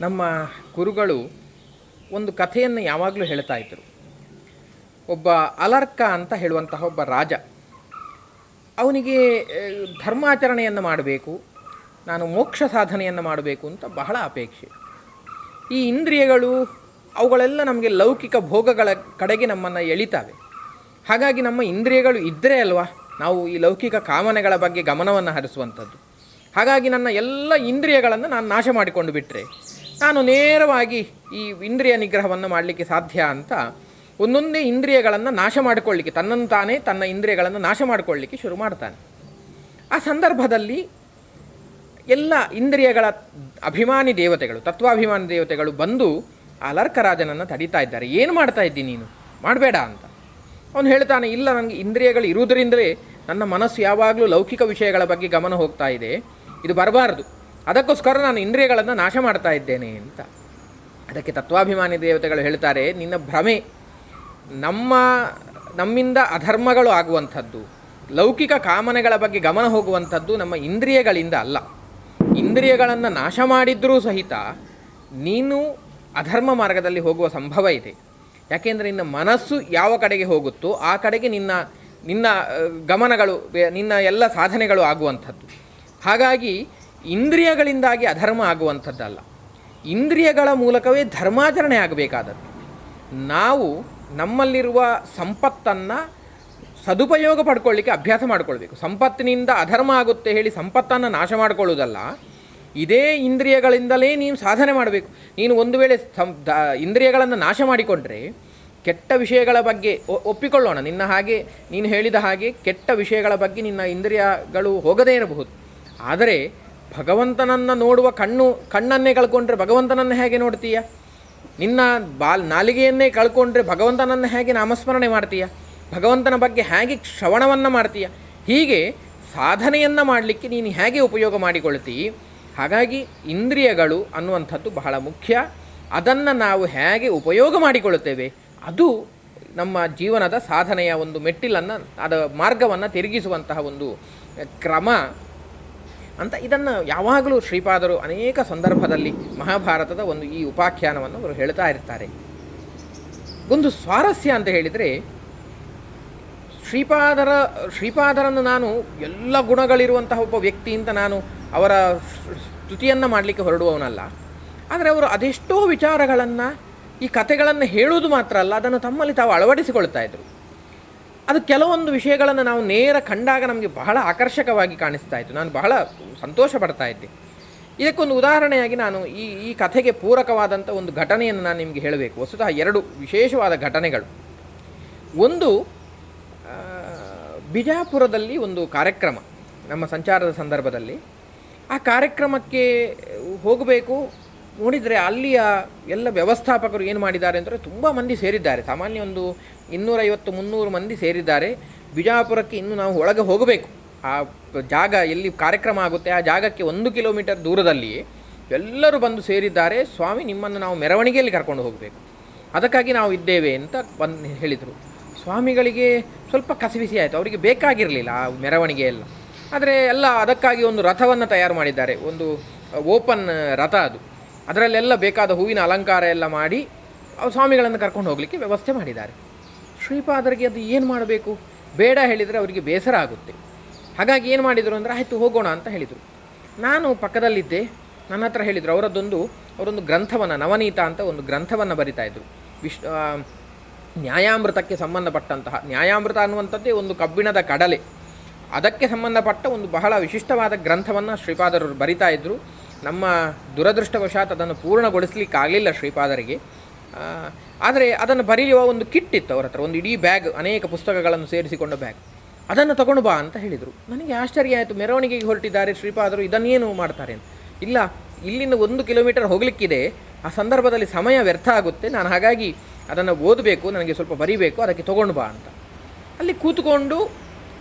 ನಮ್ಮ ಗುರುಗಳು ಒಂದು ಕಥೆಯನ್ನು ಯಾವಾಗಲೂ ಹೇಳ್ತಾ ಇದ್ದರು ಒಬ್ಬ ಅಲರ್ಕ ಅಂತ ಹೇಳುವಂತಹ ಒಬ್ಬ ರಾಜ, ಅವನಿಗೆ ಧರ್ಮಾಚರಣೆಯನ್ನು ಮಾಡಬೇಕು, ನಾನು ಮೋಕ್ಷ ಸಾಧನೆಯನ್ನು ಮಾಡಬೇಕು ಅಂತ ಬಹಳ ಅಪೇಕ್ಷೆ. ಈ ಇಂದ್ರಿಯಗಳು, ಅವುಗಳೆಲ್ಲ ನಮಗೆ ಲೌಕಿಕ ಭೋಗಗಳ ಕಡೆಗೆ ನಮ್ಮನ್ನು ಎಳಿತಾವೆ. ಹಾಗಾಗಿ ನಮ್ಮ ಇಂದ್ರಿಯಗಳು ಇದ್ದರೆ ಅಲ್ವಾ, ನಾವು ಈ ಲೌಕಿಕ ಕಾಮನೆಗಳ ಬಗ್ಗೆ ಗಮನವನ್ನು ಹರಿಸುವಂಥದ್ದು. ಹಾಗಾಗಿ ನನ್ನ ಎಲ್ಲ ಇಂದ್ರಿಯಗಳನ್ನು ನಾನು ನಾಶ ಮಾಡಿಕೊಂಡು ಬಿಟ್ಟರೆ ನಾನು ನೇರವಾಗಿ ಈ ಇಂದ್ರಿಯ ನಿಗ್ರಹವನ್ನು ಮಾಡಲಿಕ್ಕೆ ಸಾಧ್ಯ ಅಂತ ಒಂದೊಂದೇ ಇಂದ್ರಿಯಗಳನ್ನು ನಾಶ ಮಾಡಿಕೊಳ್ಳಿಕ್ಕೆ, ತನ್ನನ್ನು ತಾನೇ ತನ್ನ ಇಂದ್ರಿಯಗಳನ್ನು ನಾಶ ಮಾಡಿಕೊಳ್ಳಿಕ್ಕೆ ಶುರು ಮಾಡ್ತಾನೆ. ಆ ಸಂದರ್ಭದಲ್ಲಿ ಎಲ್ಲ ಇಂದ್ರಿಯಗಳ ಅಭಿಮಾನಿ ದೇವತೆಗಳು, ತತ್ವಾಭಿಮಾನಿ ದೇವತೆಗಳು ಬಂದು ಆ ಲರ್ಕರಾಜನನ್ನು ತಡೀತಾ ಇದ್ದಾರೆ. ಏನು ಮಾಡ್ತಾ ಇದ್ದಿ ನೀನು? ಮಾಡಬೇಡ ಅಂತ. ಅವನು ಹೇಳ್ತಾನೆ, ಇಲ್ಲ ನನಗೆ ಇಂದ್ರಿಯಗಳು ಇರುವುದರಿಂದಲೇ ನನ್ನ ಮನಸ್ಸು ಯಾವಾಗಲೂ ಲೌಕಿಕ ವಿಷಯಗಳ ಬಗ್ಗೆ ಗಮನ ಹೋಗ್ತಾ ಇದೆ. ಇದು ಬರಬಾರ್ದು. ಅದಕ್ಕೋಸ್ಕರ ನಾನು ಇಂದ್ರಿಯಗಳನ್ನು ನಾಶ ಮಾಡ್ತಾ ಇದ್ದೇನೆ ಅಂತ. ಅದಕ್ಕೆ ತತ್ವಾಭಿಮಾನಿ ದೇವತೆಗಳು ಹೇಳ್ತಾರೆ, ನಿನ್ನ ಭ್ರಮೆ ನಮ್ಮ, ನಮ್ಮಿಂದ ಅಧರ್ಮಗಳು ಆಗುವಂಥದ್ದು, ಲೌಕಿಕ ಕಾಮನೆಗಳ ಬಗ್ಗೆ ಗಮನ ಹೋಗುವಂಥದ್ದು ನಮ್ಮ ಇಂದ್ರಿಯಗಳಿಂದ ಅಲ್ಲ. ಇಂದ್ರಿಯಗಳನ್ನು ನಾಶ ಮಾಡಿದ್ರೂ ಸಹಿತ ನೀನು ಅಧರ್ಮ ಮಾರ್ಗದಲ್ಲಿ ಹೋಗುವ ಸಂಭವ ಇದೆ. ಯಾಕೆಂದರೆ ನಿನ್ನ ಮನಸ್ಸು ಯಾವ ಕಡೆಗೆ ಹೋಗುತ್ತೋ ಆ ಕಡೆಗೆ ನಿನ್ನ ನಿನ್ನ ಗಮನಗಳು, ನಿನ್ನ ಎಲ್ಲ ಸಾಧನೆಗಳು ಆಗುವಂಥದ್ದು. ಹಾಗಾಗಿ ಇಂದ್ರಿಯಗಳಿಂದಾಗಿ ಅಧರ್ಮ ಆಗುವಂಥದ್ದಲ್ಲ. ಇಂದ್ರಿಯಗಳ ಮೂಲಕವೇ ಧರ್ಮಾಚರಣೆ ಆಗಬೇಕಾದದ್ದು. ನಾವು ನಮ್ಮಲ್ಲಿರುವ ಸಂಪತ್ತನ್ನು ಸದುಪಯೋಗ ಪಡ್ಕೊಳ್ಳಿಕ್ಕೆ ಅಭ್ಯಾಸ ಮಾಡಿಕೊಳ್ಬೇಕು. ಸಂಪತ್ತಿನಿಂದ ಅಧರ್ಮ ಆಗುತ್ತೆ ಹೇಳಿ ಸಂಪತ್ತನ್ನು ನಾಶ ಮಾಡಿಕೊಳ್ಳುವುದಲ್ಲ, ಇದೇ ಇಂದ್ರಿಯಗಳಿಂದಲೇ ನೀನು ಸಾಧನೆ ಮಾಡಬೇಕು. ನೀನು ಒಂದು ವೇಳೆ ಇಂದ್ರಿಯಗಳನ್ನು ನಾಶ ಮಾಡಿಕೊಂಡ್ರೆ ಕೆಟ್ಟ ವಿಷಯಗಳ ಬಗ್ಗೆ ಒಪ್ಪಿಕೊಳ್ಳೋಣ. ನಿನ್ನ ಹಾಗೆ, ನೀನು ಹೇಳಿದ ಹಾಗೆ ಕೆಟ್ಟ ವಿಷಯಗಳ ಬಗ್ಗೆ ನಿನ್ನ ಇಂದ್ರಿಯಗಳು ಹೋಗದೇ ಇರಬಹುದು. ಆದರೆ ಭಗವಂತನನ್ನು ನೋಡುವ ಕಣ್ಣು, ಕಣ್ಣನ್ನೇ ಕಳ್ಕೊಂಡ್ರೆ ಭಗವಂತನನ್ನು ಹೇಗೆ ನೋಡ್ತೀಯ? ನಿನ್ನ ಬಾಲ್ ನಾಲಿಗೆಯನ್ನೇ ಕಳ್ಕೊಂಡ್ರೆ ಭಗವಂತನನ್ನು ಹೇಗೆ ನಾಮಸ್ಮರಣೆ ಮಾಡ್ತೀಯ? ಭಗವಂತನ ಬಗ್ಗೆ ಹೇಗೆ ಶ್ರವಣವನ್ನು ಮಾಡ್ತೀಯ? ಹೀಗೆ ಸಾಧನೆಯನ್ನು ಮಾಡಲಿಕ್ಕೆ ನೀನು ಹೇಗೆ ಉಪಯೋಗ ಮಾಡಿಕೊಳ್ತೀ? ಹಾಗಾಗಿ ಇಂದ್ರಿಯಗಳು ಅನ್ನುವಂಥದ್ದು ಬಹಳ ಮುಖ್ಯ. ಅದನ್ನು ನಾವು ಹೇಗೆ ಉಪಯೋಗ ಮಾಡಿಕೊಳ್ಳುತ್ತೇವೆ? ಅದು ನಮ್ಮ ಜೀವನದ ಸಾಧನೆಯ ಒಂದು ಮೆಟ್ಟಿಲನ್ನು ಅದರ ಮಾರ್ಗವನ್ನು ತಿರುಗಿಸುವಂತಹ ಒಂದು ಕ್ರಮ. ಅಂತ ಇದನ್ನು ಯಾವಾಗಲೂ ಶ್ರೀಪಾದರು ಅನೇಕ ಸಂದರ್ಭದಲ್ಲಿ ಮಹಾಭಾರತದ ಒಂದು ಈ ಉಪಾಖ್ಯಾನವನ್ನು ಅವರು ಹೇಳ್ತಾ ಇರ್ತಾರೆ. ಒಂದು ಸ್ವಾರಸ್ಯ ಅಂತ ಹೇಳಿದರೆ, ಶ್ರೀಪಾದರ, ಶ್ರೀಪಾದರನ್ನು ನಾನು ಎಲ್ಲ ಗುಣಗಳಿರುವಂತಹ ಒಬ್ಬ ವ್ಯಕ್ತಿ ನಾನು ಅವರ ಸ್ತುತಿಯನ್ನು ಮಾಡಲಿಕ್ಕೆ ಹೊರಡುವವನಲ್ಲ. ಆದರೆ ಅವರು ಅದೆಷ್ಟೋ ವಿಚಾರಗಳನ್ನು, ಈ ಕಥೆಗಳನ್ನು ಹೇಳುವುದು ಮಾತ್ರ ಅಲ್ಲ, ಅದನ್ನು ತಮ್ಮಲ್ಲಿ ತಾವು ಅಳವಡಿಸಿಕೊಳ್ತಾ ಇದ್ರು. ಅದು ಕೆಲವೊಂದು ವಿಷಯಗಳನ್ನು ನಾವು ನೇರ ಕಂಡಾಗ ನಮಗೆ ಬಹಳ ಆಕರ್ಷಕವಾಗಿ ಕಾಣಿಸ್ತಾ ಇತ್ತು. ನಾನು ಬಹಳ ಸಂತೋಷ ಪಡ್ತಾ ಇದ್ದೆ. ಇದಕ್ಕೊಂದು ಉದಾಹರಣೆಯಾಗಿ ನಾನು ಈ ಈ ಕಥೆಗೆ ಪೂರಕವಾದಂಥ ಒಂದು ಘಟನೆಯನ್ನು ನಾನು ನಿಮಗೆ ಹೇಳಬೇಕು. ವಸ್ತುತಃ ಎರಡು ವಿಶೇಷವಾದ ಘಟನೆಗಳು. ಒಂದು ಬಿಜಾಪುರದಲ್ಲಿ ಒಂದು ಕಾರ್ಯಕ್ರಮ, ನಮ್ಮ ಸಂಚಾರದ ಸಂದರ್ಭದಲ್ಲಿ. ಆ ಕಾರ್ಯಕ್ರಮಕ್ಕೆ ಹೋಗಬೇಕು ನೋಡಿದರೆ ಅಲ್ಲಿಯ ಎಲ್ಲ ವ್ಯವಸ್ಥಾಪಕರು ಏನು ಮಾಡಿದ್ದಾರೆ ಅಂದರೆ ತುಂಬ ಮಂದಿ ಸೇರಿದ್ದಾರೆ. ಸಾಮಾನ್ಯ ಒಂದು ಇನ್ನೂರೈವತ್ತು, ಮುನ್ನೂರು ಮಂದಿ ಸೇರಿದ್ದಾರೆ. ಬಿಜಾಪುರಕ್ಕೆ ಇನ್ನು ನಾವು ಒಳಗೆ ಹೋಗಬೇಕು. ಆ ಜಾಗ ಎಲ್ಲಿ ಕಾರ್ಯಕ್ರಮ ಆಗುತ್ತೆ, ಆ ಜಾಗಕ್ಕೆ ಒಂದು ಕಿಲೋಮೀಟರ್ ದೂರದಲ್ಲಿಯೇ ಎಲ್ಲರೂ ಬಂದು ಸೇರಿದ್ದಾರೆ. ಸ್ವಾಮಿ, ನಿಮ್ಮನ್ನು ನಾವು ಮೆರವಣಿಗೆಯಲ್ಲಿ ಕರ್ಕೊಂಡು ಹೋಗಬೇಕು. ಅದಕ್ಕಾಗಿ ನಾವು ಇದ್ದೇವೆ ಅಂತ ಬಂದು ಹೇಳಿದರು. ಸ್ವಾಮಿಗಳಿಗೆ ಸ್ವಲ್ಪ ಕಸಿವಿಸಿ ಆಯಿತು. ಅವರಿಗೆ ಬೇಕಾಗಿರಲಿಲ್ಲ ಆ ಮೆರವಣಿಗೆ ಎಲ್ಲ. ಆದರೆ ಎಲ್ಲ ಅದಕ್ಕಾಗಿ ಒಂದು ರಥವನ್ನು ತಯಾರು ಮಾಡಿದ್ದಾರೆ. ಒಂದು ಓಪನ್ ರಥ ಅದು. ಅದರಲ್ಲೆಲ್ಲ ಬೇಕಾದ ಹೂವಿನ ಅಲಂಕಾರ ಎಲ್ಲ ಮಾಡಿ ಸ್ವಾಮಿಗಳನ್ನು ಕರ್ಕೊಂಡು ಹೋಗಲಿಕ್ಕೆ ವ್ಯವಸ್ಥೆ ಮಾಡಿದ್ದಾರೆ. ಶ್ರೀಪಾದರಿಗೆ ಅದು ಏನು ಮಾಡಬೇಕು? ಬೇಡ ಹೇಳಿದರೆ ಅವರಿಗೆ ಬೇಸರ ಆಗುತ್ತೆ. ಹಾಗಾಗಿ ಏನು ಮಾಡಿದರು ಅಂದರೆ ಆಯಿತು ಹೋಗೋಣ ಅಂತ ಹೇಳಿದರು. ನಾನು ಪಕ್ಕದಲ್ಲಿದ್ದೆ, ನನ್ನ ಹತ್ರ ಹೇಳಿದರು, ಅವರದ್ದೊಂದು, ಅವರೊಂದು ಗ್ರಂಥವನ್ನು, ನವನೀತ ಅಂತ ಒಂದು ಗ್ರಂಥವನ್ನು ಇದ್ದರು ವಿಶ್ ನ್ಯಾಯಾಮೃತಕ್ಕೆ ಸಂಬಂಧಪಟ್ಟಂತಹ, ನ್ಯಾಯಾಮೃತ ಅನ್ನುವಂಥದ್ದೇ ಒಂದು ಕಬ್ಬಿಣದ ಕಡಲೆ. ಅದಕ್ಕೆ ಸಂಬಂಧಪಟ್ಟ ಒಂದು ಬಹಳ ವಿಶಿಷ್ಟವಾದ ಗ್ರಂಥವನ್ನು ಶ್ರೀಪಾದರು ಬರಿತಾ ಇದ್ದರು ನಮ್ಮ ದುರದೃಷ್ಟವಶಾತ್ ಅದನ್ನು ಪೂರ್ಣಗೊಳಿಸಲಿಕ್ಕಾಗಲಿಲ್ಲ ಶ್ರೀಪಾದರಿಗೆ. ಆದರೆ ಅದನ್ನು ಬರೆಯುವ ಒಂದು ಕಿಟ್ ಇತ್ತು ಅವರ ಹತ್ರ, ಒಂದು ಇಡೀ ಬ್ಯಾಗ್, ಅನೇಕ ಪುಸ್ತಕಗಳನ್ನು ಸೇರಿಸಿಕೊಂಡ ಬ್ಯಾಗ್. ಅದನ್ನು ತಗೊಂಡು ಬಾ ಅಂತ ಹೇಳಿದರು. ನನಗೆ ಆಶ್ಚರ್ಯ ಆಯಿತು, ಮೆರವಣಿಗೆಗೆ ಹೊರಟಿದ್ದಾರೆ ಶ್ರೀಪಾದರು, ಇದನ್ನೇನು ಮಾಡ್ತಾರೆ ಅಂತ. ಇಲ್ಲ, ಇಲ್ಲಿಂದ ಒಂದು ಕಿಲೋಮೀಟರ್ ಹೋಗಲಿಕ್ಕಿದೆ, ಆ ಸಂದರ್ಭದಲ್ಲಿ ಸಮಯ ವ್ಯರ್ಥ ಆಗುತ್ತೆ, ನಾನು ಹಾಗಾಗಿ ಅದನ್ನು ಓದಬೇಕು, ನನಗೆ ಸ್ವಲ್ಪ ಬರೀಬೇಕು, ಅದಕ್ಕೆ ತೊಗೊಂಡು ಬಾ ಅಂತ. ಅಲ್ಲಿ ಕೂತ್ಕೊಂಡು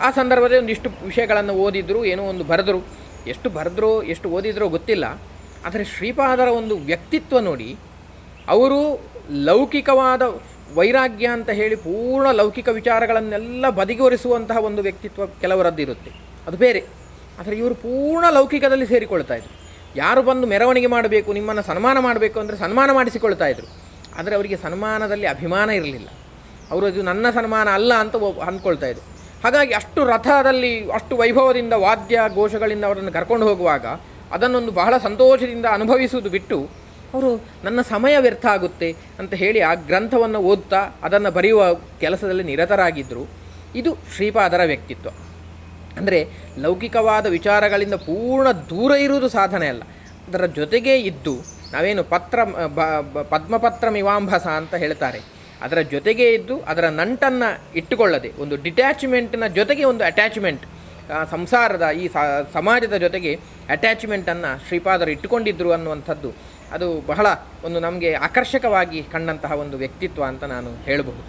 ಆ ಸಂದರ್ಭದಲ್ಲಿ ಒಂದಿಷ್ಟು ವಿಷಯಗಳನ್ನು ಓದಿದ್ರು, ಏನೋ ಒಂದು ಬರೆದರು. ಎಷ್ಟು ಬರೆದ್ರೋ, ಎಷ್ಟು ಓದಿದ್ರೋ ಗೊತ್ತಿಲ್ಲ. ಆದರೆ ಶ್ರೀಪಾದರ ಒಂದು ವ್ಯಕ್ತಿತ್ವ ನೋಡಿ, ಅವರು ಲೌಕಿಕವಾದ ವೈರಾಗ್ಯ ಅಂತ ಹೇಳಿ ಪೂರ್ಣ ಲೌಕಿಕ ವಿಚಾರಗಳನ್ನೆಲ್ಲ ಬದಿಗೊರಿಸುವಂತಹ ಒಂದು ವ್ಯಕ್ತಿತ್ವ ಕೆಲವರದ್ದಿರುತ್ತೆ. ಅದು ಬೇರೆ. ಆದರೆ ಇವರು ಪೂರ್ಣ ಲೌಕಿಕದಲ್ಲಿ ಸೇರಿಕೊಳ್ತಾ ಇದ್ರು. ಯಾರು ಬಂದು ಮೆರವಣಿಗೆ ಮಾಡಬೇಕು, ನಿಮ್ಮನ್ನು ಸನ್ಮಾನ ಮಾಡಬೇಕು ಅಂದರೆ ಸನ್ಮಾನ ಮಾಡಿಸಿಕೊಳ್ತಾ ಇದ್ರು. ಆದರೆ ಅವರಿಗೆ ಸನ್ಮಾನದಲ್ಲಿ ಅಭಿಮಾನ ಇರಲಿಲ್ಲ. ಅವರು ಅದು ನನ್ನ ಸನ್ಮಾನ ಅಲ್ಲ ಅಂತ ಅಂದ್ಕೊಳ್ತಾ ಇದ್ರು. ಹಾಗಾಗಿ ಅಷ್ಟು ರಥದಲ್ಲಿ, ಅಷ್ಟು ವೈಭವದಿಂದ, ವಾದ್ಯ ಘೋಷಗಳಿಂದ ಅವರನ್ನು ಕರ್ಕೊಂಡು ಹೋಗುವಾಗ ಅದನ್ನೊಂದು ಬಹಳ ಸಂತೋಷದಿಂದ ಅನುಭವಿಸುವುದು ಬಿಟ್ಟು, ಅವರು ನನ್ನ ಸಮಯ ವ್ಯರ್ಥ ಆಗುತ್ತೆ ಅಂತ ಹೇಳಿ ಆ ಗ್ರಂಥವನ್ನು ಓದ್ತಾ ಅದನ್ನು ಬರೆಯುವ ಕೆಲಸದಲ್ಲಿ ನಿರತರಾಗಿದ್ದರು. ಇದು ಶ್ರೀಪಾದರ ವ್ಯಕ್ತಿತ್ವ. ಅಂದರೆ ಲೌಕಿಕವಾದ ವಿಚಾರಗಳಿಂದ ಪೂರ್ಣ ದೂರ ಇರುವುದು ಸಾಧನೆ ಅಲ್ಲ. ಅದರ ಜೊತೆಗೇ ಇದ್ದು ನಾವೇನು ಪತ್ರ ಪದ್ಮಪತ್ರ ಮಿವಾಂಭಸ ಅಂತ ಹೇಳ್ತಾರೆ. ಅದರ ಜೊತೆಗೆ ಇದ್ದು ಅದರ ನಂಟನ್ನು ಇಟ್ಟುಕೊಳ್ಳದೆ, ಒಂದು ಡಿಟ್ಯಾಚ್ಮೆಂಟ್ನ ಜೊತೆಗೆ ಒಂದು ಅಟ್ಯಾಚ್ಮೆಂಟ್ ಸಂಸಾರದ ಈ ಸಮಾಜದ ಜೊತೆಗೆ ಅಟ್ಯಾಚ್ಮೆಂಟನ್ನು ಶ್ರೀಪಾದರು ಇಟ್ಟುಕೊಂಡಿದ್ದರು ಅನ್ನುವಂಥದ್ದು, ಅದು ಬಹಳ ಒಂದು ನಮಗೆ ಆಕರ್ಷಕವಾಗಿ ಕಂಡಂತಹ ಒಂದು ವ್ಯಕ್ತಿತ್ವ ಅಂತ ನಾನು ಹೇಳಬಹುದು.